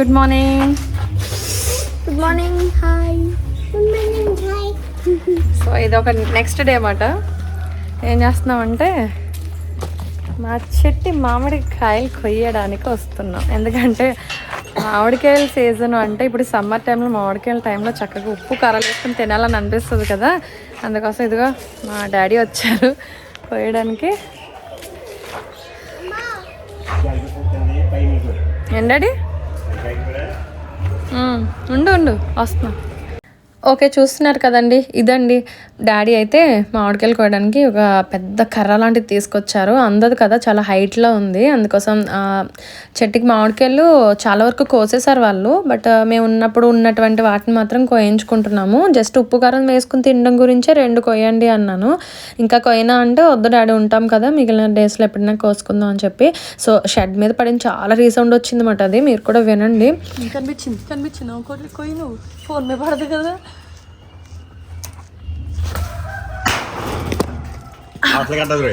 Good morning good morning hi good morning hi so ఇది ఒక next day అన్నమాట. ఏం చేస్తున్నామంటే మా చెట్టి మామిడికాయలు కొయ్యడానికి వస్తున్నాం. ఎందుకంటే మామిడికాయల సీజన్ అంటే ఇప్పుడు సమ్మర్ టైంలో మామిడికాయల టైంలో చక్కగా ఉప్పు కారాలు వేసుకొని తినాలని అనిపిస్తుంది కదా. అందుకోసం ఇదిగో మా డాడీ వచ్చారు కొయ్యడానికి. ఏం డాడీ. ఉండు ఉండు వస్తున్నా. ఓకే చూస్తున్నారు కదండి ఇదండి. డాడీ అయితే మామిడికాయలు కోయడానికి ఒక పెద్ద కర్ర లాంటిది తీసుకొచ్చారు. అందదు కదా చాలా హైట్లో ఉంది. అందుకోసం చెట్టుకి మామిడికాయలు చాలా వరకు కోసేసారు వాళ్ళు. బట్ మేము ఉన్నప్పుడు ఉన్నటువంటి వాటిని మాత్రం కోయించుకుంటున్నాము. జస్ట్ ఉప్పు కారం వేసుకుని తినడం గురించే రెండు కొయ్యండి అన్నాను. ఇంకా కొయ్యనా అంటే వద్దు డాడీ ఉంటాం కదా మిగిలిన డేస్లో ఎప్పుడైనా కోసుకుందాం అని చెప్పి. సో షెడ్ మీద పడిన చాలా రీసౌండ్ వచ్చింది అన్నమాట అది. మీరు కూడా వినండి. కనిపించింది కనిపించింది. ఫోన్ మీద పడదు కదా. కట్టదు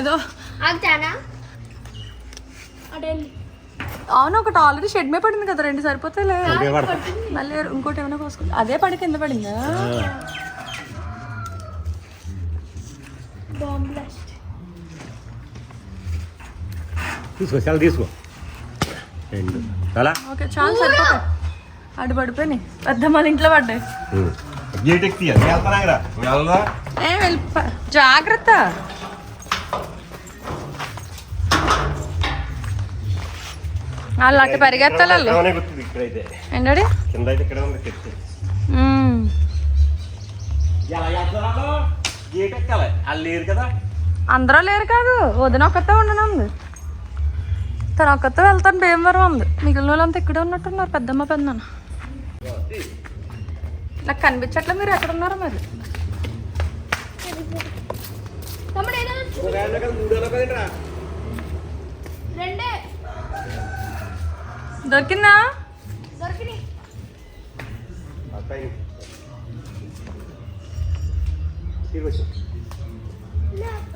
ఏదో అడే అవును ఒకటి ఆల్రెడీ షెడ్ మీద పడింది కదా రెండు సరిపోతాయిలే. మళ్ళీ ఇంకోటి ఏమైనా కోసుకుంటా అదే పడి కింద పడిందా? తీసుకో చాలా తీసుకో. రెండు. చాలా ఓకే చాలా సరిపోతాయి. అడు పడిపోయినాయి. పెద్ద మన ఇంట్లో పడ్డాయి. గేట్ ఎక్కి ఏ వెళ్ళిపో. జాగ్రత్త. వాళ్ళు అటు పరిగెత్తాలి ఏంటండి కింద అయితే ఇక్కడ ఉంది అందరూ లేరు కాదు. వదిన ఒక్కతే ఉండనుంది. తను ఒక్కతే వెళ్తాను భీమవరం ఉంది. మిగిలిన వాళ్ళంతా ఇక్కడే ఉన్నట్టున్నారు పెద్దమ్మ పెద్దన్న. నాకు కనిపించట్లే మీరు ఎక్కడ ఉన్నారో మరి? తమ్ముడు ఏదో రెండే దొరికిందా?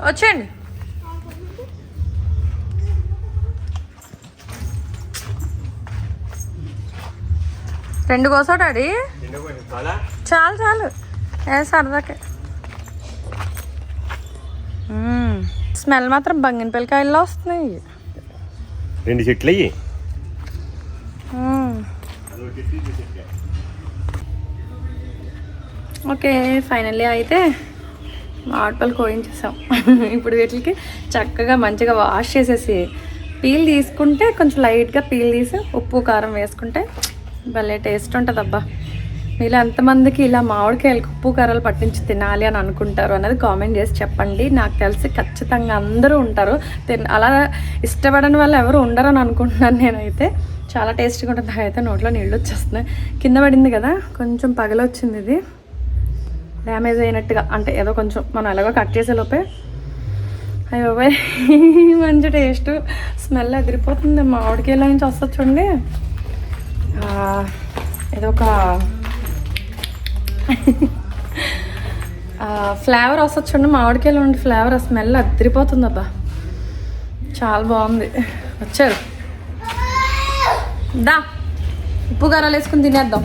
వచ్చేయండి. రెండు కోసా డాడీ. చాలా చాలు చాలు. ఏ సరదాకే. స్మెల్ మాత్రం బంగినపల్లికాయల్లో వస్తున్నాయి. రెండు చెట్లు అయ్యి. ఓకే ఫైనల్లీ అయితే మామిడిపళ్ళు కోయించేసాం. ఇప్పుడు వీటికి చక్కగా మంచిగా వాష్ చేసేసి పీల్ తీసుకుంటే కొంచెం లైట్గా పీల్ తీసి ఉప్పు కారం వేసుకుంటే భలే టేస్ట్ ఉంటుంది అబ్బా మీలో ఎంతమందికి ఇలా మామిడికాయలు ఉప్పు కర్రలు పట్టించి తినాలి అని అనుకుంటారు అనేది కామెంట్ చేసి చెప్పండి. నాకు తెలిసి ఖచ్చితంగా అందరూ ఉంటారు. తిన అలా ఇష్టపడని వాళ్ళు ఎవరు ఉండరని అనుకుంటున్నాను నేనైతే. చాలా టేస్టీగా ఉంటుంది. నాకైతే నోట్లో నీళ్ళు వచ్చేస్తున్నాయి. కింద పడింది కదా కొంచెం పగలొచ్చింది ఇది. డ్యామేజ్ అయినట్టుగా అంటే ఏదో కొంచెం మనం ఎలాగో కట్ చేసే లోపే. అయ్యో బాయ్ మంచి టేస్ట్. స్మెల్ ఎదిరిపోతుంది మామిడికాయల నుంచి వస్తుంది చూడండి. ఏదో ఒక ఫ్లేవర్ వస్తుంది చూడండి మామిడికాయలో ఉండే ఫ్లేవర్ ఆ స్మెల్ అదిరిపోతుంది అబ్బా చాలా బాగుంది. వచ్చారు. దా ఉప్పు కారాలు వేసుకుని తినేద్దాం.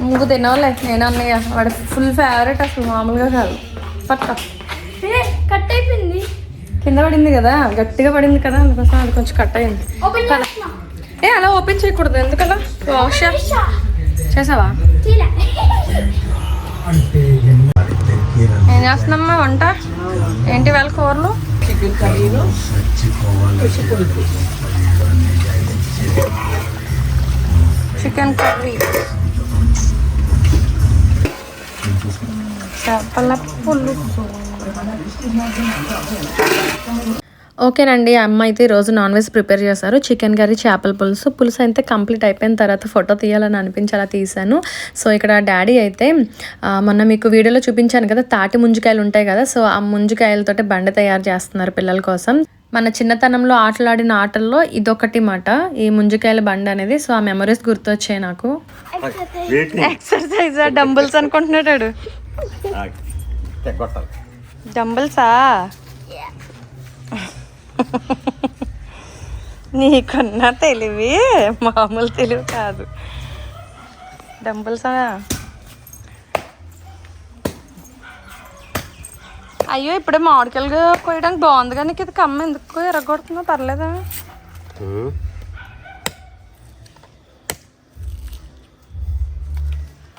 నువ్వు తినవలే నేను అన్నయ్య. వాడి ఫుల్ ఫేవరెట్ అసలు మామూలుగా కాదు. పక్క కట్ అయిపోయింది. కింద పడింది కదా గట్టిగా పడింది కదా అందుకోసం అది కొంచెం కట్ అయింది. ఏ అలా ఓపెన్ చేయకూడదు ఎందుకలా? వాష్ చేసావా? ఏం చేస్తున్నామ్మా వంట? ఏంటి వాళ్ళ కూరలు? Chicken curry. చేపల పులుసు. ఓకేనండి అమ్మ అయితే ఈరోజు నాన్ వెజ్ ప్రిపేర్ చేశారు. చికెన్ కర్రీ చేపల పులుసు. పులుసు అయితే కంప్లీట్ అయిపోయిన తర్వాత ఫోటో తీయాలని అనిపించి అలా తీశాను. సో ఇక్కడ డాడీ అయితే మొన్న మీకు వీడియోలో చూపించాను కదా తాటి ముంజికాయలు ఉంటాయి కదా సో ఆ ముంజికాయలతోటి బండి తయారు చేస్తున్నారు పిల్లల కోసం. మన చిన్నతనంలో ఆటలాడిన ఆటల్లో ఇదొకటి మాట ఈ ముంజికాయల బండి అనేది. సో ఆ మెమరీస్ గుర్తొచ్చాయి నాకు. ఎక్సర్సైజ్? డంబుల్స్ అనుకుంటున్నాడు డంబుల్సా? నీకున్న తెలివి మామూలు తెలివి కాదు. డంబుల్సా? అయ్యో ఇప్పుడే మామిడికాయలు కోయడానికి బాగుంది కానీ ఇది కమ్మ ఎందుకు ఎరగొడుతుందో పర్లేదా?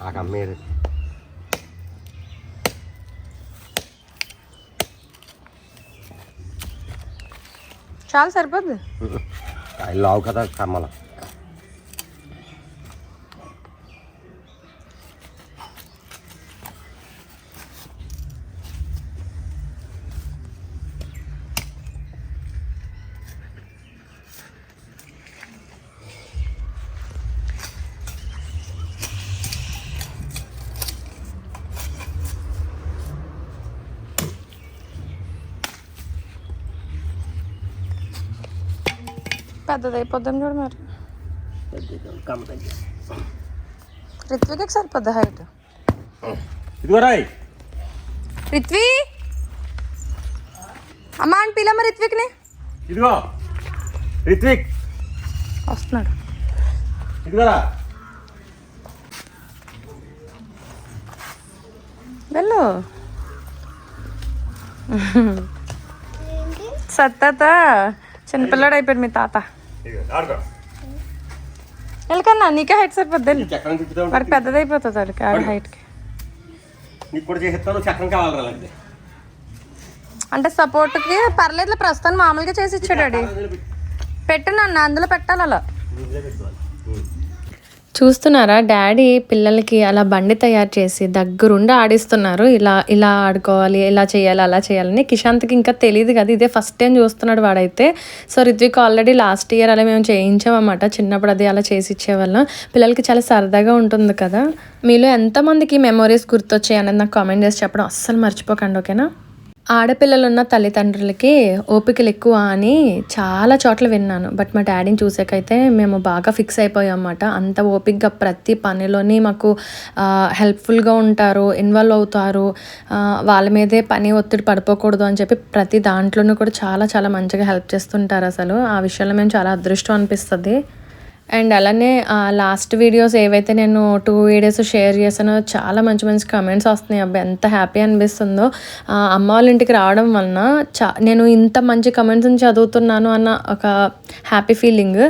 ఆ కమ్మేది చాలా సరిపోద్ది. లావు కదా కమ్మల పెద్దది అయిపోద్దని చూడు మరి. రిత్విక్ సరిపోద్ది హైట్ ఇదిగో రాయ్. రిత్వి? అమ్మా అని పిల్లమ్మ రిత్విక్ని. ఇదిగో. రిత్విక్. వస్తున్నాడు. ఇదిగోరా వెళ్ళు. సత్తాత. చిన్నపిల్లాడు అయిపోయాడు మీ తాత. వెళ్ళకన్నా నీకే హైట్ సరిపోద్ది వెళ్ళు చక్రం తిప్పుతా ఉంటే వాడికి పెద్దది అయిపోతుంది వాడికి ఆడ హైట్కి నీకు కూడా చేసేస్తాను చక్రం కావాలరా లేకపోతే. అంటే సపోర్ట్కి పర్లేదు ప్రస్తుతాన్ని మామూలుగా చేసి ఇచ్చాడు డాడీ పెట్టు. నన్ను అందులో పెట్టాలి అలా. చూస్తున్నారా? డాడీ పిల్లలకి అలా బండి తయారు చేసి దగ్గరుండి ఆడిస్తున్నారు. ఇలా ఇలా ఆడుకోవాలి ఇలా చేయాలి అలా చేయాలని కిషాంత్కి ఇంకా తెలియదు కదా. ఇదే ఫస్ట్ టైం చూస్తున్నాడు వాడైతే. So Rithvik already last year అలా మేము చేయించామన్నమాట. చిన్నప్పుడు అది అలా చేసి ఇచ్చేవాళ్ళం. పిల్లలకి చాలా సరదాగా ఉంటుంది కదా. మీలో ఎంతమందికి మెమొరీస్ గుర్తొచ్చాయి అనేది నాకు కామెంట్ చేసి చెప్పడం అస్సలు మర్చిపోకండి ఓకేనా? ఆడపిల్లలున్న తల్లిదండ్రులకి ఓపికలు ఎక్కువ అని చాలా చోట్ల విన్నాను. బట్ మా డాడీని చూసాకైతే మేము బాగా ఫిక్స్ అయిపోయాం అన్నమాట అంత ఓపికగా ప్రతి పనిలోని మాకు హెల్ప్ఫుల్గా ఉంటారు ఇన్వాల్వ్ అవుతారు. వాళ్ళ మీదే పని ఒత్తిడి పడిపోకూడదు అని చెప్పి ప్రతి దాంట్లోనూ కూడా చాలా చాలా మంచిగా హెల్ప్ చేస్తుంటారు అసలు. ఆ విషయంలో మేము చాలా అదృష్టం అనిపిస్తుంది. అండ్ అలానే లాస్ట్ వీడియోస్ ఏవైతే నేను టూ వీడియోస్ షేర్ చేశానో చాలా మంచి మంచి కమెంట్స్ వస్తున్నాయి. అబ్బాయి ఎంత హ్యాపీ అనిపిస్తుందో. అమ్మ వాళ్ళ ఇంటికి రావడం వలన చా నేను ఇంత మంచి కమెంట్స్ని చదువుతున్నాను అన్న ఒక హ్యాపీ ఫీలింగ్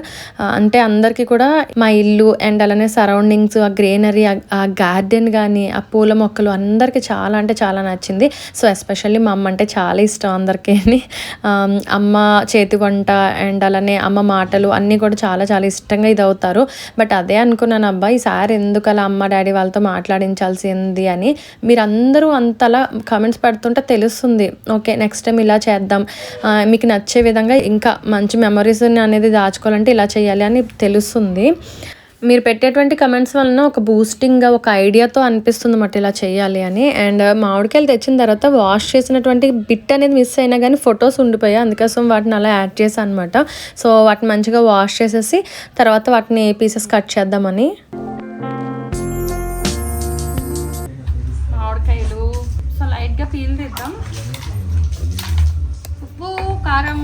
అంటే అందరికీ కూడా మా ఇల్లు అండ్ అలానే సరౌండింగ్స్ ఆ గ్రీనరీ ఆ గార్డెన్ కానీ ఆ పూల మొక్కలు అందరికీ చాలా అంటే చాలా నచ్చింది. సో ఎస్పెషల్లీ మా అమ్మ అంటే చాలా ఇష్టం అందరికీ అమ్మ చేతి వంట అండ్ అలానే అమ్మ మాటలు అన్నీ కూడా చాలా చాలా ఇష్టంగా ఇది అవుతారు బట్ అదే అనుకున్నాను అబ్బా ఈసారి ఎందుకు అలా అమ్మ డాడీ వాళ్ళతో మాట్లాడించాల్సింది అని. మీరందరూ అంతలా కమెంట్స్ పెడుతుంటే తెలుస్తుంది. ఓకే నెక్స్ట్ టైం ఇలా చేద్దాం. మీకు నచ్చే విధంగా ఇంకా మంచి మెమరీస్ అనేది దాచుకోవాలంటే ఇలా చేయాలి అని తెలుస్తుంది. మీరు పెట్టేటువంటి కమెంట్స్ వలన ఒక బూస్టింగ్గా ఒక ఐడియాతో అనిపిస్తుంది అన్నమాట ఇలా చేయాలి అని. అండ్ uh, మామిడికాయలు తెచ్చిన తర్వాత వాష్ చేసినటువంటి బిట్ అనేది మిస్ అయినా కానీ ఫొటోస్ ఉండిపోయాయి. అందుకోసం వాటిని అలా యాడ్ చేశాను అనమాట సో వాటిని మంచిగా వాష్ చేసేసి తర్వాత వాటిని పీసెస్ కట్ చేద్దామని. మామిడికాయలు. సో లైట్గా పీల్ తీద్దాం ఉప్పు కారం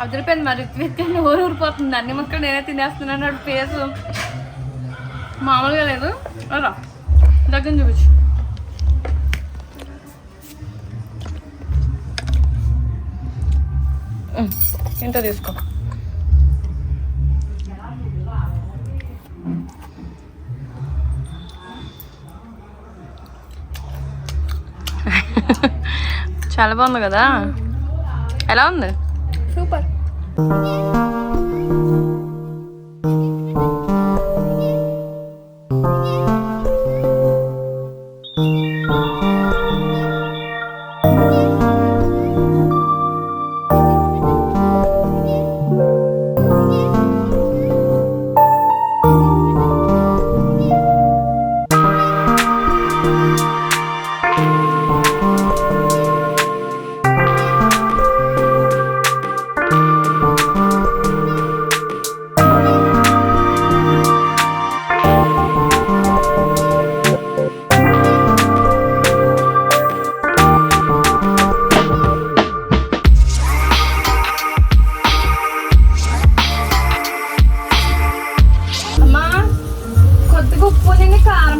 అదిరిపోయింది మరి. రిత్విక్ ఊరు ఊరిపోతుంది అన్ని ముక్కలు నేనే తినేస్తున్నాను. అటు ఫేస్ మామూలుగా లేదు. రా. దగ్గర చూపించు. ఇంత తీసుకో. చాలా బాగుంది కదా? ఎలా ఉంది? సూపర్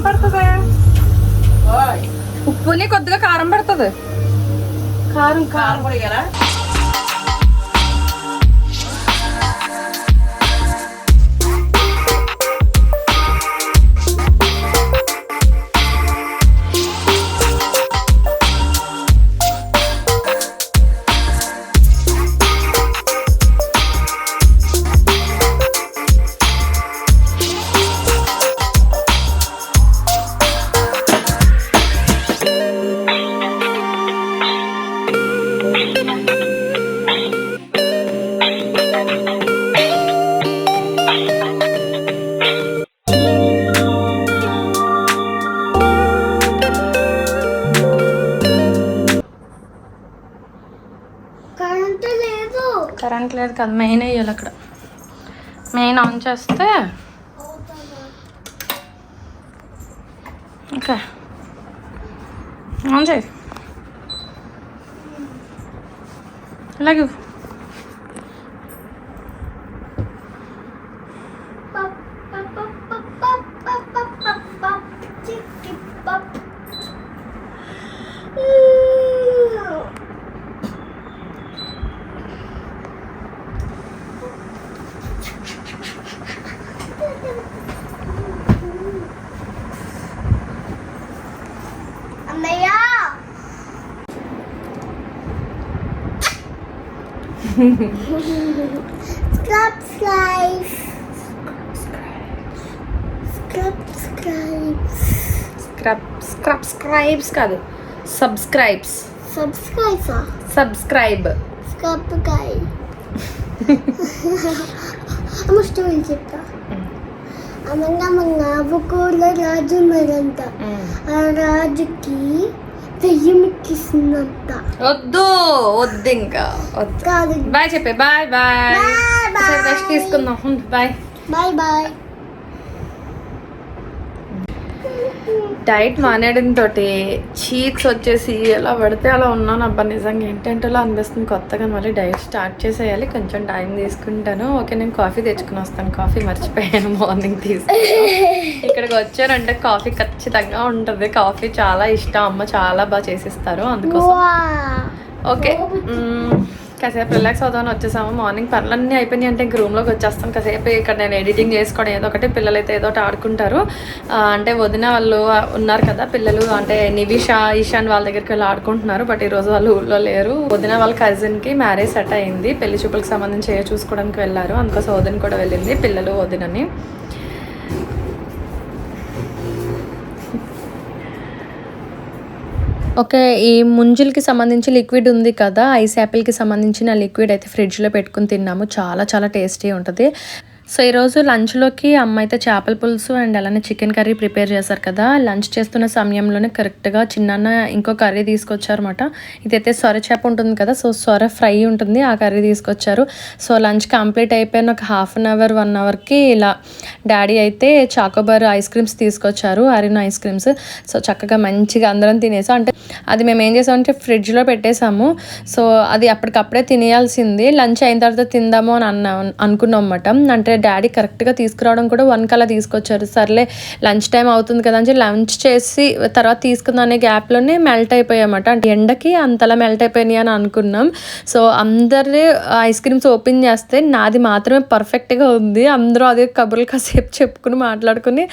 కారం పడుతుంది? ఉప్పుని కొద్దిగా కారం పడుతుంది. కారం కారం కరెంట్ కాదు మెయిన్ వేయాలి అక్కడ. మెయిన్ ఆన్ చేస్తే ఓకే. ఆన్ చేయి. ఇలాగే Subscribe. స్క్రైబ్స్ కాదు. సబ్స్క్రైబ్స్ సబ్స్క్రైబ్ సబ్స్క్రైబ్ సబ్స్క్రైబ్ అమ్మ స్టోరీ చెప్తా. అమ్మ మన రాజు మరంట. ఆ రాజుకి దెయ్యం ఎక్కిస్తుందంట వద్దు వద్దు ఇంకా వద్దు. బాయ్ చెప్పే బాయ్ బాయ్. రెస్ట్ తీసుకుందాం. బాయ్. Bye bye. డైట్ మానేయడం తోటి చీక్స్ వచ్చేసి ఎలా పడితే అలా ఉన్నాను. అబ్బా నిజంగా ఏంటంటే అలా అనిపిస్తుంది. కొత్తగా మళ్ళీ డైట్ స్టార్ట్ చేసేయాలి. కొంచెం టైం తీసుకుంటాను. ఓకే నేను కాఫీ తెచ్చుకుని వస్తాను. కాఫీ మర్చిపోయాను. మార్నింగ్ తీసుకుని ఇక్కడికి వచ్చారంటే కాఫీ ఖచ్చితంగా ఉంటుంది. కాఫీ చాలా ఇష్టం. అమ్మ చాలా బాగా చేసిస్తారు అందుకోసం. ఓకే. కాసేపు రిలాక్స్ అవుదామని వచ్చేసాము. మార్నింగ్ పనులన్నీ అయిపోయినాయి అంటే ఇంక రూమ్లోకి వచ్చేస్తాం. కాసేపు ఇక్కడ నేను ఎడిటింగ్ చేసుకోవడం ఏదో ఒకటి పిల్లలు అయితే ఏదో ఒకటి ఆడుకుంటారు. అంటే వదిన వాళ్ళు ఉన్నారు కదా పిల్లలు అంటే నివిషా ఈశాన్ వాళ్ళ దగ్గరికి వెళ్ళి ఆడుకుంటున్నారు. బట్ ఈరోజు వాళ్ళు ఊళ్ళో లేరు. వదిన వాళ్ళ కజిన్కి మ్యారేజ్ సెట్ అయింది. పెళ్ళి చూపులకు సంబంధించి చూసుకోవడానికి వెళ్ళారు. అందుకోసం వదిన కూడా వెళ్ళింది పిల్లలు వదినని. ఓకే ఈ ముంజులకి సంబంధించి లిక్విడ్ ఉంది కదా ఐస్ యాపిల్కి సంబంధించిన లిక్విడ్ అయితే ఫ్రిడ్జ్లో పెట్టుకుని తిన్నాము. చాలా చాలా టేస్టీ ఉంటుంది. సో ఈరోజు లంచ్లోకి అమ్మ అయితే చేపల పులుసు అండ్ అలానే చికెన్ కర్రీ ప్రిపేర్ చేశారు కదా. లంచ్ చేస్తున్న సమయంలోనే కరెక్ట్గా చిన్న ఇంకో కర్రీ తీసుకొచ్చారన్నమాట. ఇదైతే సొర చేప ఉంటుంది కదా సో సొర ఫ్రై ఉంటుంది ఆ కర్రీ తీసుకొచ్చారు. సో లంచ్ కంప్లీట్ అయిపోయిన ఒక హాఫ్ అన్ అవర్ వన్ అవర్కి ఇలా డాడీ అయితే చాకోబార్ ఐస్ క్రీమ్స్ తీసుకొచ్చారు అరిన్ ఐస్ క్రీమ్స్. సో చక్కగా మంచిగా అందరం తినేసాం. అంటే అది మేము ఏం చేసామంటే ఫ్రిడ్జ్లో పెట్టేసాము. సో అది అప్పటికప్పుడే తినేయాల్సింది. లంచ్ అయిన తర్వాత తిందాము అని అన్నా అనుకున్నాం అన్నమాట. అంటే డాడీ కరెక్ట్గా తీసుకురావడం కూడా వన్ కల్లా తీసుకొచ్చారు. సర్లే లంచ్ టైం అవుతుంది కదా అని చెప్పి లంచ్ చేసి తర్వాత తీసుకుందాం అనే గ్యాప్లోనే మెల్ట్ అయిపోయామాట. అంటే ఎండకి అంతలా మెల్ట్ అయిపోయినాయి అని అనుకున్నాం. సో అందరి ఐస్ క్రీమ్స్ ఓపెన్ చేస్తే నాది మాత్రమే పర్ఫెక్ట్గా ఉంది. అందరూ అదే కబుర్లు కాసేపు చెప్పుకుని మాట్లాడుకుని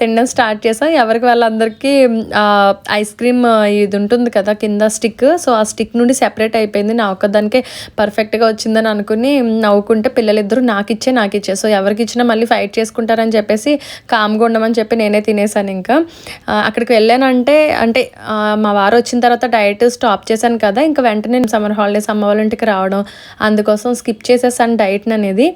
తినడం స్టార్ట్ చేసాం. ఎవరికి వాళ్ళందరికీ ఐస్ క్రీమ్ ఇది ఉంటుంది కదా కింద స్టిక్. సో ఆ స్టిక్ నుండి సెపరేట్ అయిపోయింది. నా ఒక్కదానికే పర్ఫెక్ట్గా వచ్చిందని అనుకుని నవ్వుకుంటే పిల్లలిద్దరూ నాకు ఇచ్చే నాకు ఇచ్చే సో ఎవరికి ఇచ్చినా మళ్ళీ ఫైట్ చేసుకుంటారని చెప్పేసి కామ్గా ఉండమని చెప్పి నేనే తినేసాను ఇంకా. అక్కడికి వెళ్ళానంటే అంటే మా వారు వచ్చిన తర్వాత డైట్ స్టాప్ చేశాను కదా ఇంకా వెంటనే సమ్మర్ హాలిడేస్ అమ్మ వాళ్ళ ఇంటికి రావడం అందుకోసం స్కిప్ చేసేసాను డైట్ అనేది.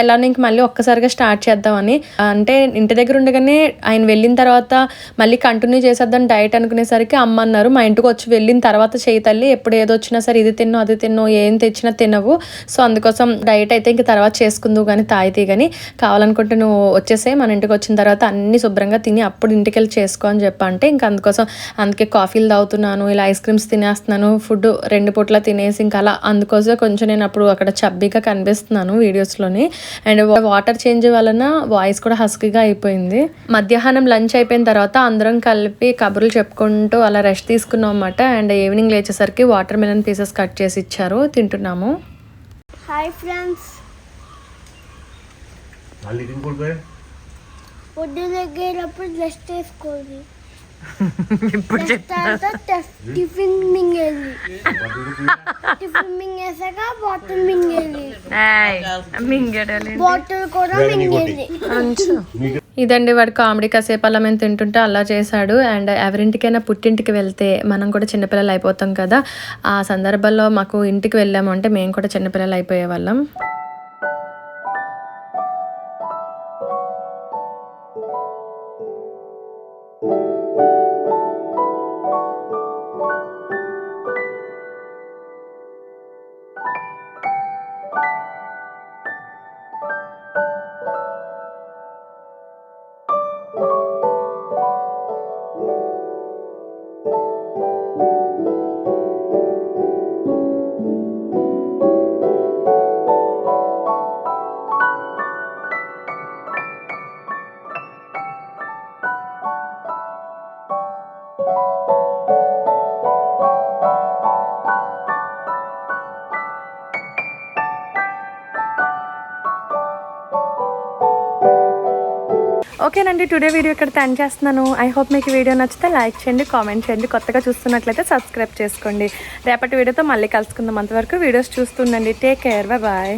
ఎలానో ఇంక మళ్ళీ ఒక్కసారిగా స్టార్ట్ చేద్దామని. అంటే ఇంటి దగ్గర ఉండగానే ఆయన వెళ్ళిన తర్వాత మళ్ళీ కంటిన్యూ చేసేద్దాం డైట్ అనుకునేసరికి అమ్మ అన్నారు మా ఇంటికి వచ్చి వెళ్ళిన తర్వాత చేయి తల్లి ఎప్పుడు ఏదో వచ్చినా సరే ఇది తిన్నో అది తిన్ను ఏం తెచ్చినా తినవు. సో అందుకోసం డైట్ అయితే ఇంక తర్వాత చేసుకుందువు కానీ తాగితే కానీ కావాలనుకుంటే నువ్వు వచ్చేసే మన ఇంటికి వచ్చిన తర్వాత అన్ని శుభ్రంగా తిని అప్పుడు ఇంటికి వెళ్ళి చేసుకో అని చెప్పంటే ఇంకా అందుకోసం అందుకే కాఫీలు తాగుతున్నాను ఇలా ఐస్ క్రీమ్స్ తినేస్తున్నాను ఫుడ్ రెండు పూట్ల తినేసి ఇంకా అలా అందుకోసం కొంచెం నేను అప్పుడు అక్కడ చబ్బీగా కనిపిస్తున్నాను వీడియోస్లోని. అండ్ వాటర్ చేంజ్ వలన వాయిస్ కూడా హస్కీగా అయిపోయింది. మధ్యాహ్నం లంచ్ అయిపోయిన తర్వాత అందరం కలిపి కబుర్లు చెప్పుకుంటూ అలా రెస్ట్ తీసుకున్నాం అనమాట అండ్ ఈవినింగ్ లేచేసరికి వాటర్ మిలన్ పీసెస్ కట్ చేసి ఇచ్చారు. తింటున్నాము. Hi friends. మళ్ళీ ఇది ఇంకోటి దగ్గరప్పుడు డ్రెస్ వేసుకోండి. డ్రెస్ తర్వాత టెఫ్- టిఫిన్ మింగేది. టిఫిన్ మింగేసాక బాటిల్ మింగేది. బాటిల్ కూడా మింగేది. ఇదండి వాడు కామెడీ కాసేపు అలా మేము తింటుంటే అలా చేశాడు. అండ్ ఎవరింటికైనా పుట్టింటికి వెళ్తే మనం కూడా చిన్నపిల్లలు అయిపోతాం కదా. ఆ సందర్భంలో మాకు ఇంటికి వెళ్ళాము అంటే మేము కూడా చిన్నపిల్లలు అయిపోయే వాళ్ళం. అండి టుడే వీడియో ఇక్కడ టెన్ చేస్తున్నాను. ఐ హోప్ మీకు వీడియో నచ్చితే లైక్ చేయండి కామెంట్ చేయండి. కొత్తగా చూస్తున్నట్లయితే సబ్స్క్రైబ్ చేసుకోండి. రేపటి వీడియోతో మళ్ళీ కలుసుకుందాం అంతవరకు. వీడియోస్ చూస్తుండండి. Take care bye